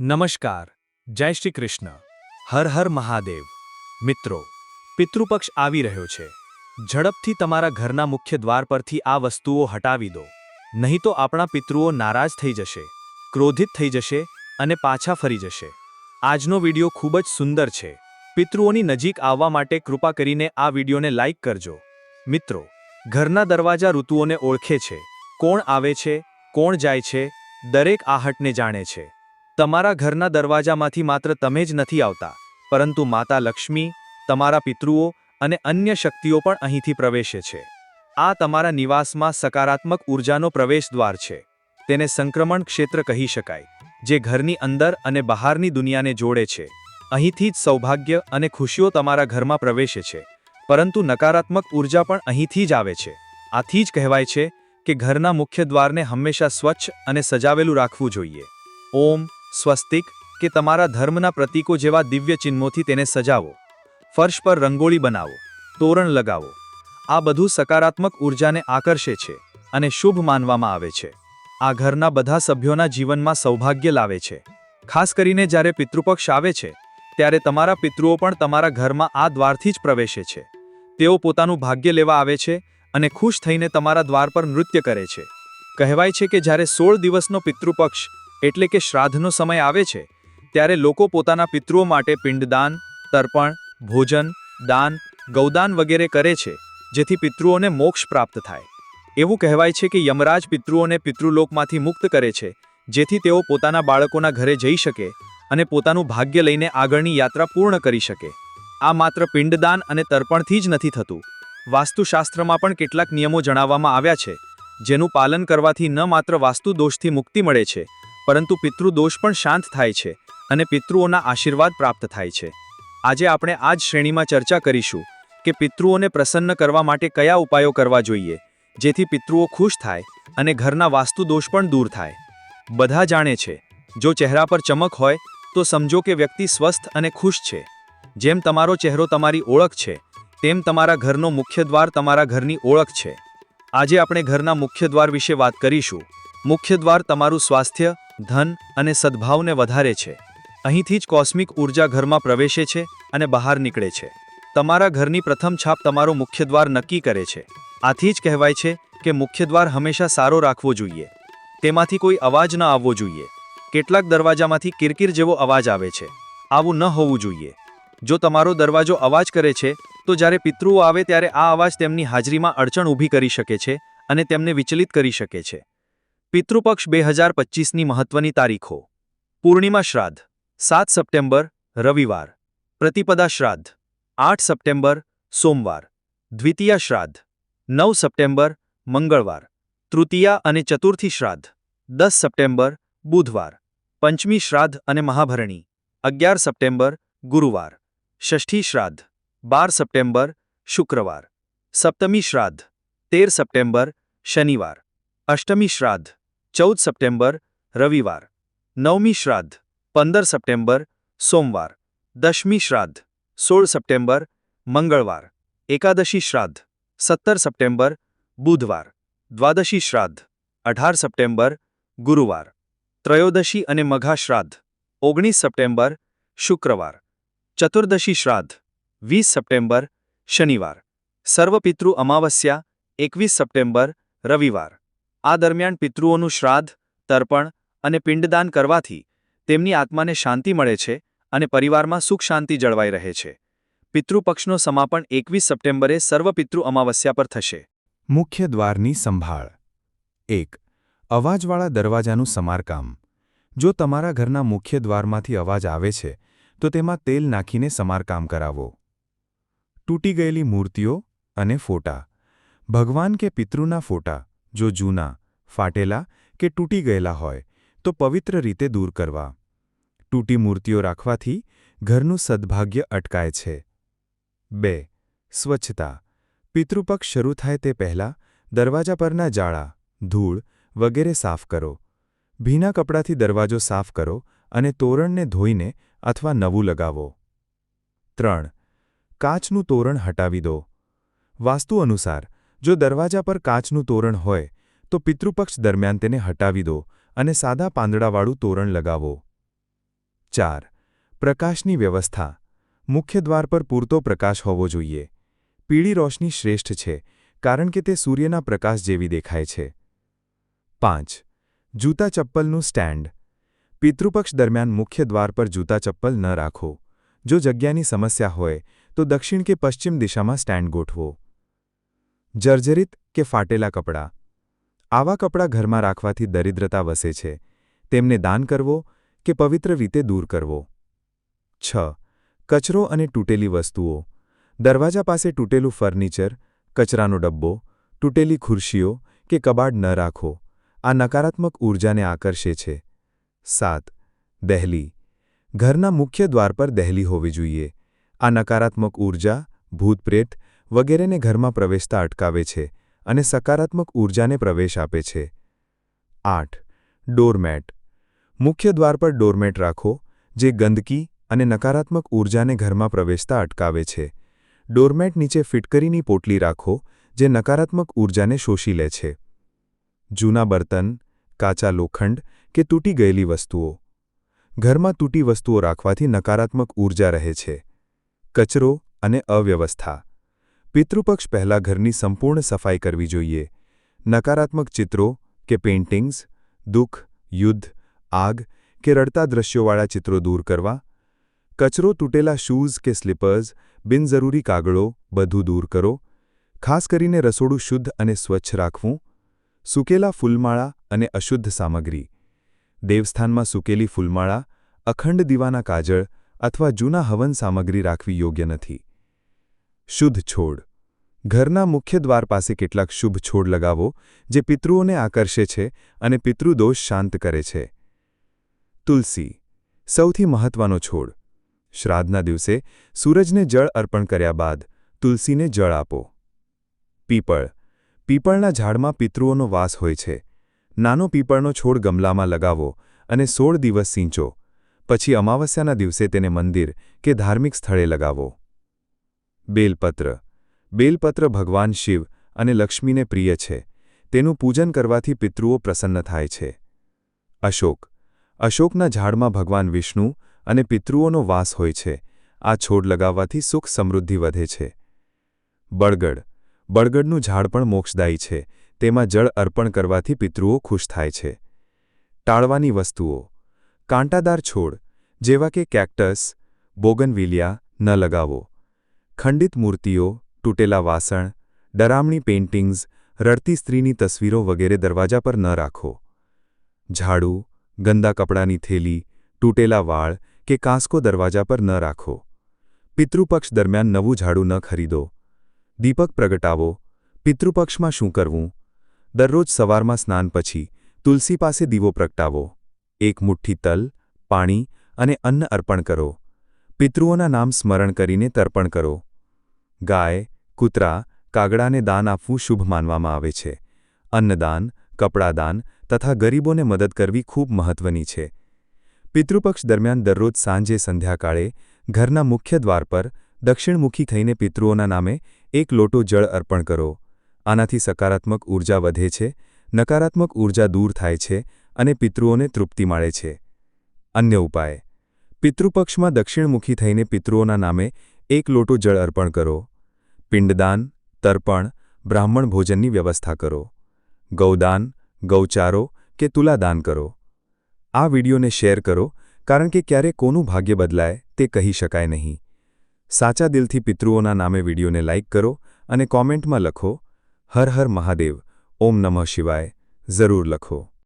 નમસ્કાર, જય શ્રી કૃષ્ણ. હર હર મહાદેવ. મિત્રો, પિતૃપક્ષ આવી રહ્યો છે. ઝડપથી તમારા ઘરના મુખ્ય દ્વાર પરથી આ વસ્તુઓ હટાવી દો. નહીં તો આપણા પિતૃઓ નારાજ થઈ જશે, ક્રોધિત થઈ જશે અને પાછા ફરી જશે. આજનો વિડિયો ખૂબ જ સુંદર છે. પિતૃઓની નજીક આવવા માટે કૃપા કરીને આ વિડિયોને લાઇક કરજો. મિત્રો, ઘરના દરવાજા ઋતુઓને ઓળખે છે. કોણ આવે છે, કોણ જાય છે, દરેક આહટને જાણે છે. તમારા ઘરના દરવાજામાંથી માત્ર તમે જ નથી આવતા, પરંતુ માતા લક્ષ્મી, તમારા પિતૃઓ અને અન્ય શક્તિઓ પણ અહીંથી પ્રવેશે છે. આ તમારા નિવાસમાં સકારાત્મક ઉર્જાનો પ્રવેશદ્વાર છે. તેને સંક્રમણ ક્ષેત્ર કહી શકાય, જે ઘરની અંદર અને બહારની દુનિયાને જોડે છે. અહીંથી જ સૌભાગ્ય અને ખુશીઓ તમારા ઘરમાં પ્રવેશે છે, પરંતુ નકારાત્મક ઊર્જા પણ અહીંથી જ આવે છે. આથી જ કહેવાય છે કે ઘરના મુખ્ય દ્વારને હંમેશા સ્વચ્છ અને સજાવેલું રાખવું જોઈએ. ઓમ સ્વસ્તિક, કે તમારા ધર્મના પ્રતીકો જેવા દિવ્ય ચિહ્નોથી તેને સજાવો. ફર્શ પર રંગોળી બનાવો. તોરણ લગાવો. આ બધું સકારાત્મક ઉર્જાને આકર્ષે છે અને શુભ માનવામાં આવે છે. આ ઘરના બધા સભ્યોના જીવનમાં સૌભાગ્ય લાવે છે. ખાસ કરીને જ્યારે પિતૃપક્ષ આવે છે, ત્યારે તમારા પિતૃઓ પણ તમારા ઘરમાં આ દ્વારથી જ પ્રવેશે છે. તેઓ પોતાનું ભાગ્ય લેવા આવે છે અને ખુશ થઈને તમારા દ્વાર પર નૃત્ય કરે છે. કહેવાય છે કે જ્યારે સોળ દિવસનો પિતૃપક્ષ એટલે કે શ્રાદ્ધનો સમય આવે છે, ત્યારે લોકો પોતાના પિતૃઓ માટે પિંડદાન, તર્પણ, ભોજન, દાન, ગૌદાન વગેરે કરે છે, જેથી પિતૃઓને મોક્ષ પ્રાપ્ત થાય. એવું કહેવાય છે કે યમરાજ પિતૃઓને પિતૃલોકમાંથી મુક્ત કરે છે, જેથી તેઓ પોતાના બાળકોના ઘરે જઈ શકે અને પોતાનું ભાગ્ય લઈને આગળની યાત્રા પૂર્ણ કરી શકે. આ માત્ર પિંડદાન અને તર્પણથી જ નથી થતું. વાસ્તુશાસ્ત્રમાં પણ કેટલાક નિયમો જણાવવામાં આવ્યા છે, જેનું પાલન કરવાથી ન માત્ર વાસ્તુ દોષથી મુક્તિ મળે છે પરંતુ પિતૃદોષ પણ શાંત થાય છે અને પિતૃઓના આશીર્વાદ પ્રાપ્ત થાય છે. આજે આપણે આ જ શ્રેણીમાં ચર્ચા કરીશું કે પિતૃઓને પ્રસન્ન કરવા માટે કયા ઉપાયો કરવા જોઈએ, જેથી પિતૃઓ ખુશ થાય અને ઘરના વાસ્તુ દોષ પણ દૂર થાય. બધા જાણે છે, જો ચહેરા પર ચમક હોય, તો સમજો કે વ્યક્તિ સ્વસ્થ અને ખુશ છે. જેમ તમારો ચહેરો તમારી ઓળખ છે, તેમ તમારા ઘરનો મુખ્ય દ્વાર તમારા ઘરની ઓળખ છે. આજે આપણે ઘરના મુખ્ય દ્વાર વિશે વાત કરીશું. મુખ્ય દ્વાર તમારું સ્વાસ્થ્ય ધન અને સદ્ભાવને વધારે છે. અહીંથી જ કોસ્મિક ઊર્જા ઘરમાં પ્રવેશે છે અને બહાર નીકળે છે. તમારા ઘરની પ્રથમ છાપ તમારો મુખ્ય દ્વાર નક્કી કરે છે. આથી જ કહેવાય છે કે મુખ્ય દ્વાર હંમેશા સારો રાખવો જોઈએ. તેમાંથી કોઈ અવાજ ન આવવો જોઈએ. કેટલાક દરવાજામાંથી કિરકિર જેવો અવાજ આવે છે. આવું ન હોવું જોઈએ. જો તમારો દરવાજો અવાજ કરે છે, તો જ્યારે પિતૃઓ આવે ત્યારે આ અવાજ તેમની હાજરીમાં અડચણ ઊભી કરી શકે છે અને તેમને વિચલિત કરી શકે છે. પિતૃપક્ષ બે હજાર પચીસની મહત્વની તારીખો. પૂર્ણિમા શ્રાદ્ધ, સાત સપ્ટેમ્બર, રવિવાર. પ્રતિપદા શ્રાદ્ધ, આઠ સપ્ટેમ્બર, સોમવાર. દ્વિતીયા શ્રાદ્ધ, નવ સપ્ટેમ્બર, મંગળવાર. તૃતીયા અને ચતુર્થી શ્રાદ્ધ, દસ સપ્ટેમ્બર, બુધવાર. પંચમી શ્રાદ્ધ અને મહાભરણી, અગિયાર સપ્ટેમ્બર, ગુરુવાર. ષષ્ઠી શ્રાદ્ધ, બાર સપ્ટેમ્બર, શુક્રવાર. સપ્તમી શ્રાદ્ધ, તેર સપ્ટેમ્બર, શનિવાર. અષ્ટમી શ્રાદ્ધ, ચૌદ સપ્ટેમ્બર, રવિવાર. નવમી શ્રાદ્ધ, પંદર સપ્ટેમ્બર, સોમવાર. દશમી શ્રાદ્ધ, સોળ સપ્ટેમ્બર, મંગળવાર. એકાદશી શ્રાદ્ધ, સત્તર સપ્ટેમ્બર, બુધવાર. દ્વાદશી શ્રાદ્ધ, અઢાર સપ્ટેમ્બર, ગુરુવાર. ત્રયોદશી અને મઘા શ્રાદ્ધ, ઓગણીસ સપ્ટેમ્બર, શુક્રવાર. ચતુર્દશી શ્રાદ્ધ, વીસ સપ્ટેમ્બર, શનિવાર. સર્વપિતૃ અમાવસ્યા, એકવીસ સપ્ટેમ્બર, રવિવાર. આ દરમિયાન પિતૃઓનું શ્રાદ્ધ, તર્પણ અને પિંડદાન કરવાથી તેમની આત્માને શાંતિ મળે છે અને પરિવારમાં સુખ શાંતિ જળવાઈ રહે છે. પિતૃપક્ષનો સમાપન એકવીસ સપ્ટેમ્બરે સર્વપિતૃ અમાવસ્યા પર થશે. મુખ્ય દ્વારની સંભાળ. એક, અવાજવાળા દરવાજાનું સમારકામ. જો તમારા ઘરના મુખ્ય દ્વારમાંથી અવાજ આવે છે, તો તેમાં તેલ નાખીને સમારકામ કરાવો. તૂટી ગયેલી મૂર્તિઓ અને ફોટા. ભગવાન કે પિતૃના ફોટા. જો જૂના, ફાટેલા કે તૂટી ગયેલા હોય, તો પવિત્ર રીતે દૂર કરવા. તૂટી મૂર્તિઓ રાખવાથી ઘરનું સદભાગ્ય અટકાય છે. બે, સ્વચ્છતા. પિતૃપક્ષ શરૂ થાય તે પહેલાં દરવાજા પરના જાળા ધૂળ વગેરે સાફ કરો. ભીના કપડાથી દરવાજો સાફ કરો અને તોરણને ધોઈને અથવા નવું લગાવો. ત્રણ, કાચનું તોરણ હટાવી દો. વાસ્તુ અનુસાર જો દરવાજા પર કાચનું તોરણ હોય, તો પિતૃપક્ષ દરમિયાન તેને હટાવી દો અને સાદા પાંદડાવાળું તોરણ લગાવો. ચાર, પ્રકાશની વ્યવસ્થા. મુખ્ય દ્વાર પર પૂરતો પ્રકાશ હોવો જોઈએ. પીળી રોશની શ્રેષ્ઠ છે, કારણ કે તે સૂર્યના પ્રકાશ જેવી દેખાય છે. પાંચ, જૂતા ચપ્પલનું સ્ટેન્ડ. પિતૃપક્ષ દરમિયાન મુખ્ય દ્વાર પર જૂતા ચપ્પલ ન રાખો. જો જગ્યાની સમસ્યા હોય, તો દક્ષિણ કે પશ્ચિમ દિશામાં સ્ટેન્ડ ગોઠવો. જર્જરિત કે ફાટેલા કપડાં. આવા કપડાં ઘરમાં રાખવાથી દરિદ્રતા વસે છે. તેમને દાન કરવો કે પવિત્ર રીતે દૂર કરવો. છ. કચરો અને તૂટેલી વસ્તુઓ. દરવાજા પાસે તૂટેલું ફર્નિચર, કચરાનો ડબ્બો, તૂટેલી ખુરશીઓ કે કબાડ ન રાખો. આ નકારાત્મક ઊર્જાને આકર્ષે છે. સાત. દહેલી. ઘરના મુખ્ય દ્વાર પર દહેલી હોવી જોઈએ. આ નકારાત્મક ઊર્જા ભૂતપ્રેત વગેરેને ઘરમાં પ્રવેશતા અટકાવે છે અને સકારાત્મક ઊર્જાને પ્રવેશ આપે છે. આઠ. ડોરમેટ. મુખ્ય દ્વાર પર ડોરમેટ રાખો, જે ગંદકી અને નકારાત્મક ઊર્જાને ઘરમાં પ્રવેશતા અટકાવે છે. ડોરમેટ નીચે ફિટકરીની પોટલી રાખો, જે નકારાત્મક ઊર્જાને શોષી લે છે. જૂના બર્તન, કાચા લોખંડ કે તૂટી ગયેલી વસ્તુઓ. ઘરમાં તૂટી વસ્તુઓ રાખવાથી નકારાત્મક ઊર્જા રહે છે. કચરો અને અવ્યવસ્થા. પિતૃપક્ષ પહેલાં ઘરની સંપૂર્ણ સફાઈ કરવી જોઈએ. નકારાત્મક ચિત્રો કે પેઇન્ટિંગ્સ દુઃખ, યુદ્ધ, આગ કે રડતા દ્રશ્યોવાળા ચિત્રો દૂર કરવા. કચરો તૂટેલા શૂઝ કે સ્લીપર્સ બિનજરૂરી કાગળો બધું દૂર કરો. ખાસ કરીને રસોડું શુદ્ધ અને સ્વચ્છ રાખવું. સૂકેલા ફૂલમાળા અને અશુદ્ધ સામગ્રી. દેવસ્થાનમાં સૂકેલી ફૂલમાળા, અખંડ દીવાના કાજળ અથવા જૂના હવન સામગ્રી રાખવી યોગ્ય નથી. શુદ્ધ છોડ. ઘરના મુખ્ય દ્વાર પાસે કેટલાક શુભ છોડ લગાવો, જે પિતૃઓને આકર્ષે છે અને પિતૃદોષ શાંત કરે છે. તુલસી, સૌથી મહત્વનો છોડ. શ્રાદ્ધના દિવસે સૂરજને જળ અર્પણ કર્યા બાદ તુલસીને જળ આપો. પીપળ. પીપળના ઝાડમાં પિતૃઓનો વાસ હોય છે. નાનો પીપળનો છોડ ગમલામાં લગાવો અને સોળ દિવસ સિંચો. પછી અમાવસ્યાના દિવસે તેને મંદિર કે ધાર્મિક સ્થળે લગાવો. બેલપત્ર. બેલપત્ર ભગવાન શિવ અને લક્ષ્મીને પ્રિય છે. તેનું પૂજન કરવાથી પિતૃઓ પ્રસન્ન થાય છે. અશોક. અશોકના ઝાડમાં ભગવાન વિષ્ણુ અને પિતૃઓનો વાસ હોય છે. આ છોડ લગાવવાથી સુખ સમૃદ્ધિ વધે છે. બળગડ. બળગડનું ઝાડ પણ મોક્ષદાયી છે. તેમાં જળ અર્પણ કરવાથી પિતૃઓ ખુશ થાય છે. ટાળવાની વસ્તુઓ. કાંટાદાર છોડ, જેવા કે કેક્ટસ, બોગનવિલિયા ન લગાવો. ખંડિત મૂર્તિઓ તૂટેલા વાસણ, ડરામણી પેઇન્ટિંગ્સ, રડતી સ્ત્રીની તસવીરો વગેરે દરવાજા પર ન રાખો. ઝાડુ, ગંદા કપડાની થેલી, તૂટેલા વાળ કે કાંસકો દરવાજા પર ન રાખો. પિતૃપક્ષ દરમિયાન નવું ઝાડુ ન ખરીદો. દીપક પ્રગટાવો. પિતૃપક્ષમાં શું કરવું? દરરોજ સવારમાં સ્નાન પછી તુલસી પાસે દીવો પ્રગટાવો. એક મુઠ્ઠી તલ, પાણી અને અન્ન અર્પણ કરો. પિતૃઓના નામ સ્મરણ કરીને તર્પણ કરો. ગાય કૂતરા કાગડાને દાન આપવું શુભ માનવામાં આવે છે. અન્નદાન, કપડાદાન તથા ગરીબોને મદદ કરવી ખૂબ મહત્વની છે. પિતૃપક્ષ દરમિયાન દરરોજ સાંજે સંધ્યાકાળે ઘરના મુખ્ય દ્વાર પર દક્ષિણમુખી થઈને પિતૃઓના નામે એક લોટો જળ અર્પણ કરો. આનાથી સકારાત્મક ઊર્જા વધે છે, નકારાત્મક ઊર્જા દૂર થાય છે અને પિતૃઓને તૃપ્તિ મળે છે. અન્ય ઉપાય. પિતૃપક્ષમાં દક્ષિણમુખી થઈને પિતૃઓના નામે એક લોટો જળ અર્પણ કરો. પિંડદાન, તર્પણ, બ્રાહ્મણ ભોજનની વ્યવસ્થા કરો. ગૌદાન, ગૌચારો કે તુલાદાન કરો. આ વિડીયોને શેર કરો, કારણ કે ક્યારે કોનું ભાગ્ય બદલાય તે કહી શકાય નહીં. સાચા દિલથી પિતૃઓના નામે વિડીયોને લાઇક કરો અને કોમેન્ટમાં લખો, હર હર મહાદેવ, ઓમ નમઃ શિવાય. જરૂર લખો.